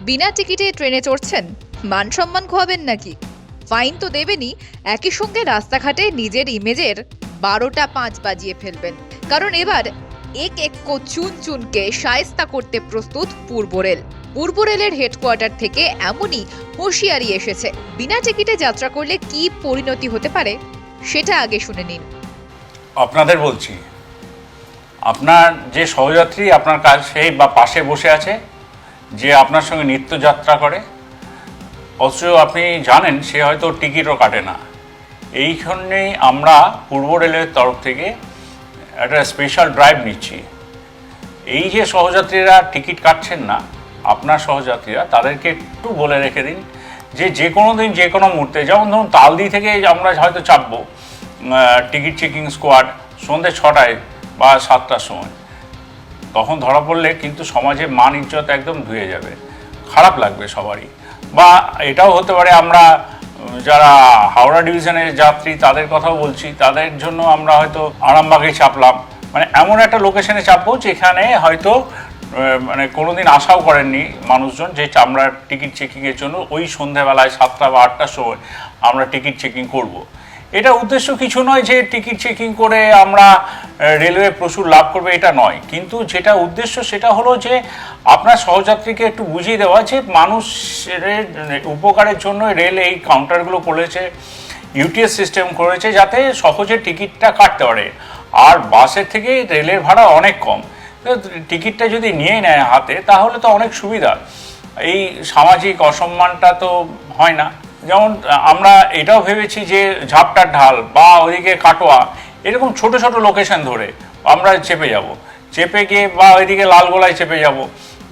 বিনা টিকিটে ট্রেনে চড়ছেন। মান সম্মান খোয়াবেন নাকি? ফাইন তো দেবেনই। একই সঙ্গে রাস্তাঘাটে নিজের ইমেজের বারোটা পাঁচ বাজিয়ে ফেলবেন। কারণ এবার এক এক চুন চুনকে সায়স্তা করতে প্রস্তুত পূর্ব রেল। পূর্ব রেলের হেডকোয়ার্টার থেকে এমনই হুঁশিয়ারি এসেছে। বিনা টিকিটে যাত্রা করলে কি পরিণতি হতে পারে, সেটা আগে শুনে নিন। আপনাদের বলছি, আপনার যে সহযাত্রী আপনার সেই বা পাশে বসে আছে যে আপনার সঙ্গে নিত্যযাত্রা করে, অথচ আপনি জানেন সে হয়তো টিকিটও কাটে না। এইখানেই আমরা পূর্ব রেলের তরফ থেকে একটা স্পেশাল ড্রাইভ নিচ্ছি। এই যে সহযাত্রীরা টিকিট কাটছেন না, আপনার সহযাত্রীরা, তাদেরকে একটু বলে রেখে দিন যে যে কোনো দিন যে কোনো মুহূর্তে, যেমন ধরুন তালদি থেকে আমরা হয়তো চাপবো টিকিট চেকিং স্কোয়াড সন্ধ্যে ছটায় বা সাতটার সময়। তখন ধরা পড়লে কিন্তু সমাজে মান, ইজ্জত একদম ধুয়ে যাবে। খারাপ লাগবে সবারই। বা এটাও হতে পারে আমরা যারা হাওড়া ডিভিশনের যাত্রী, তাদের কথাও বলছি। তাদের জন্য আমরা হয়তো আরামবাগে চাপলাম। মানে এমন একটা লোকেশনে চাপবো, যেখানে হয়তো মানে কোনোদিন আশাও করেননি মানুষজন যে আমরা টিকিট চেকিংয়ের জন্য ওই সন্ধ্যাবেলায় সাতটা বা আটটার সময় আমরা টিকিট চেকিং করব। এটা উদ্দেশ্য কিছু নয় যে টিকিট চেকিং করে আমরা রেলওয়ে প্রচুর লাভ করবে, এটা নয়। কিন্তু যেটা উদ্দেশ্য সেটা হলো যে আপনার সহযাত্রীকে একটু বুঝিয়ে দেওয়া যে মানুষের উপকারের জন্য রেল এই কাউন্টারগুলো করেছে ইউটিএস সিস্টেম করেছে যাতে সহজে টিকিটটা কাটতে পারে। আর বাসের থেকে রেলের ভাড়া অনেক কম। টিকিটটা যদি নিয়ে নেয় হাতে, তাহলে তো অনেক সুবিধা। এই সামাজিক অসম্মানটা তো হয় না। যেমন আমরা এটাও ভেবেছি যে ঝাপটার ঢাল বা ওইদিকে কাটোয়া, এরকম ছোট ছোট লোকেশন ধরে আমরা চেপে যাব। চেপে গিয়ে বা ওইদিকে লালগোলায় চেপে যাব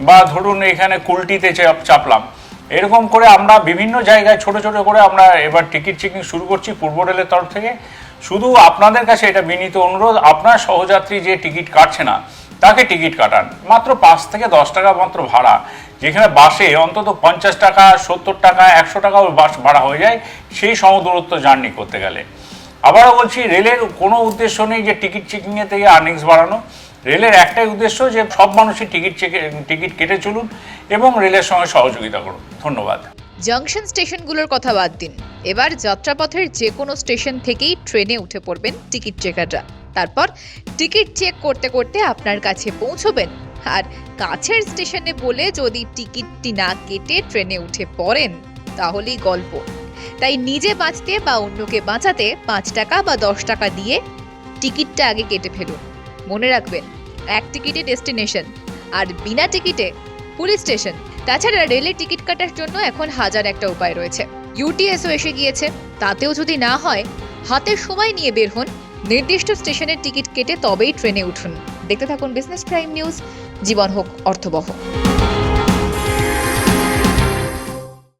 বা ধরুন এখানে কুলটিতে চাপ, চাপলাম। এরকম করে আমরা বিভিন্ন জায়গায় ছোট ছোট করে আমরা এবার টিকিট চেকিং শুরু করছি পূর্ব রেলের তরফ থেকে। শুধু আপনাদের কাছে এটা বিনীত অনুরোধ, আপনার সহযাত্রী যে টিকিট কাটছে না, তাকে টিকিট কাটান। মাত্র পাঁচ থেকে দশ টাকা মাত্র ভাড়া। যেখানে বাসে অন্তত পঞ্চাশ টাকা, সত্তর টাকা, একশো টাকাও বাস ভাড়া হয়ে যায়, সেই সমদূরত্ব জার্নি করতে গেলে। আবারও বলছি, রেলের কোনো উদ্দেশ্য নেই যে টিকিট চেকিংয়ে থেকে আর্নিংস বাড়ানো। রেলের একটাই উদ্দেশ্য যে সব মানুষই টিকিট টিকিট কেটে চলুন এবং রেলের সঙ্গে সহযোগিতা করুন। ধন্যবাদ। জাংশন স্টেশনগুলোর কথা বাদ দিন। এবার যাত্রাপথের যে কোনো স্টেশন থেকেই ট্রেনে উঠে পড়বেন টিকিট চেকাররা তারপর টিকিট চেক করতে করতে আপনার কাছে পৌঁছবেন। আর কাছের স্টেশনে বলে যদি টিকিটটি না কেটে ট্রেনে উঠে পড়েন, তাহলেই গল্প। তাই নিজে বাঁচতে বা অন্যকে বাঁচাতে পাঁচ টাকা বা দশ টাকা দিয়ে টিকিটটা আগে কেটে ফেলুন। মনে রাখবেন, এক টিকিটে ডেস্টিনেশন আর বিনা টিকিটে পুলিশ স্টেশন। তাছাড়া রেলের টিকিট কাটার জন্য এখন হাজার একটা উপায় রয়েছে। ইউটিএসও এসে গিয়েছে। তাতেও যদি না হয়, হাতে সময় নিয়ে বের হন নির্দিষ্ট স্টেশনের টিকিট কেটে তবেই ট্রেনে উঠুন। দেখতে থাকুন বিজনেস প্রাইম নিউজ, জীবন হোক অর্থবহ।